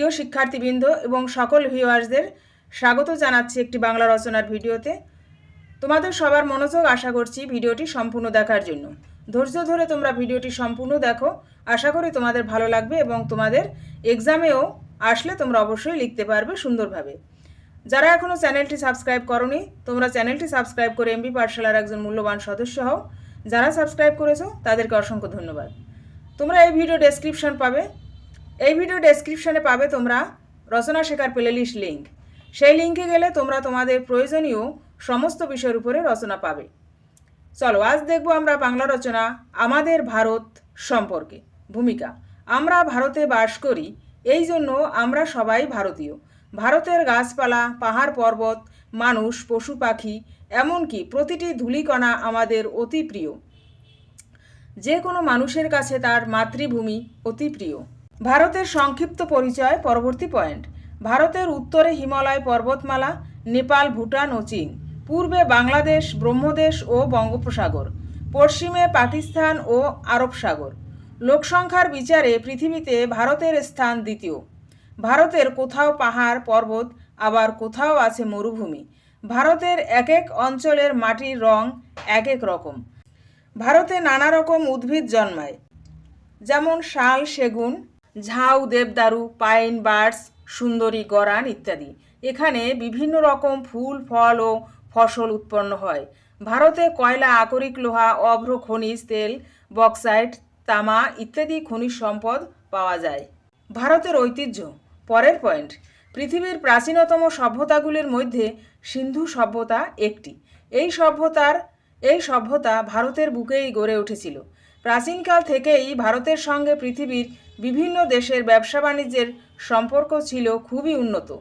প্রিয় শিক্ষার্থীবৃন্দ এবং সকল ভিউয়ার্সদের স্বাগত জানাচ্ছি একটি বাংলা রচনার ভিডিওতে। তোমাদের সবার মনোযোগ আশা করছি ভিডিওটি সম্পূর্ণ দেখার জন্য। ধৈর্য ধরে তোমরা ভিডিওটি সম্পূর্ণ দেখো। আশা করি তোমাদের ভালো লাগবে এবং তোমাদের এক্সামেও আসলে তোমরা অবশ্যই লিখতে পারবে সুন্দরভাবে। যারা এখনও চ্যানেলটি সাবস্ক্রাইব করনি, তোমরা চ্যানেলটি সাবস্ক্রাইব করে এমবি পাঠশালার একজন মূল্যবান সদস্য হও। যারা সাবস্ক্রাইব করেছ, তাদেরকে অসংখ্য ধন্যবাদ। তোমরা এই ভিডিও ডেসক্রিপশন পাবে। এই ভিডিও ডেসক্রিপশনে পাবে তোমরা রচনা শেখার প্লেলিস্ট লিঙ্ক সেই লিঙ্কে গেলে তোমরা তোমাদের প্রয়োজনীয় সমস্ত বিষয়ের উপরে রচনা পাবে। চলো, আজ দেখব আমরা বাংলা রচনা, আমাদের ভারত সম্পর্কে। ভূমিকা, আমরা ভারতে বাস করি, এই জন্য আমরা সবাই ভারতীয়। ভারতের গাছপালা, পাহাড় পর্বত, মানুষ, পশু পাখি, এমনকি প্রতিটি ধূলিকণা আমাদের অতি প্রিয়। যে কোনো মানুষের কাছে তার মাতৃভূমি অতি প্রিয়। ভারতের সংক্ষিপ্ত পরিচয়, পরবর্তী পয়েন্ট। ভারতের উত্তরে হিমালয় পর্বতমালা, নেপাল, ভুটান ও চীন। পূর্বে বাংলাদেশ, ব্রহ্মদেশ ও বঙ্গোপসাগর। পশ্চিমে পাকিস্তান ও আরব সাগর। লোকসংখ্যার বিচারে পৃথিবীতে ভারতের স্থান দ্বিতীয়। ভারতের কোথাও পাহাড়, পর্বত, আবার কোথাও আছে মরুভূমি। ভারতের এক এক অঞ্চলের মাটির রং এক এক রকম। ভারতে নানা রকম উদ্ভিদ জন্মায়। যেমন শাল, সেগুন ঝাউ, দেবদারু, পাইন, বার্ডস, সুন্দরী, গরান ইত্যাদি। এখানে বিভিন্ন রকম ফুল, ফল ও ফসল উৎপন্ন হয়। ভারতে কয়লা, আকরিক লোহা, অভ্র খনিজ, তেল, বক্সাইট, তামা ইত্যাদি খনিজ সম্পদ পাওয়া যায়। ভারতের ঐতিহ্য, পরের পয়েন্ট, পৃথিবীর প্রাচীনতম সভ্যতাগুলির মধ্যে সিন্ধু সভ্যতা একটি। এই সভ্যতার, এই সভ্যতা ভারতের বুকেই গড়ে উঠেছিল। প্রাচীনকাল থেকেই ভারতের সঙ্গে পৃথিবীর বিভিন্ন দেশের ব্যবসা বাণিজ্যের সম্পর্ক ছিল খুবই উন্নত।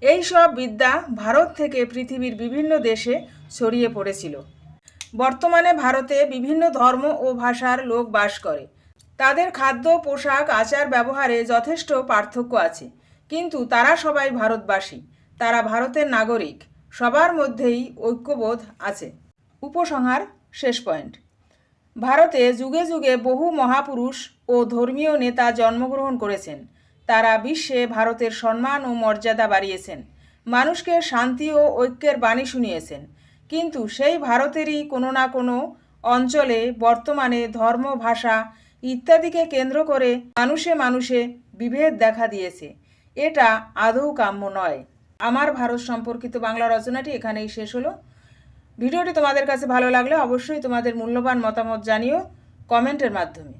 এই সব বিদ্যা ভারত থেকে পৃথিবীর বিভিন্ন দেশে ছড়িয়ে পড়েছিল। বর্তমানে ভারতে বিভিন্ন ধর্ম ও ভাষার লোক বাস করে। তাদের খাদ্য, পোশাক, আচার ব্যবহারে যথেষ্ট পার্থক্য আছে। কিন্তু তারা সবাই ভারতবাসী। তারা ভারতের নাগরিক। সবার মধ্যেই ঐক্যবোধ আছে। উপসংহার, শেষ পয়েন্ট। ভারতে যুগে যুগে বহু মহাপুরুষ ও ধর্মীয় নেতা জন্মগ্রহণ করেছেন। তারা বিশ্বে ভারতের সম্মান ও মর্যাদা বাড়িয়েছেন। মানুষকে শান্তি ও ঐক্যের বাণী শুনিয়েছেন। কিন্তু সেই ভারতেরই কোনো না কোনো অঞ্চলে বর্তমানে ধর্ম, ভাষা ইত্যাদিকে কেন্দ্র করে মানুষে মানুষে বিভেদ দেখা দিয়েছে। এটা আদৌ কাম্য নয়। আমার ভারত সম্পর্কিত বাংলা রচনাটি এখানেই শেষ হলো। ভিডিওটি তোমাদের কাছে ভালো লাগলে অবশ্যই তোমাদের মূল্যবান মতামত জানিও কমেন্টের মাধ্যমে।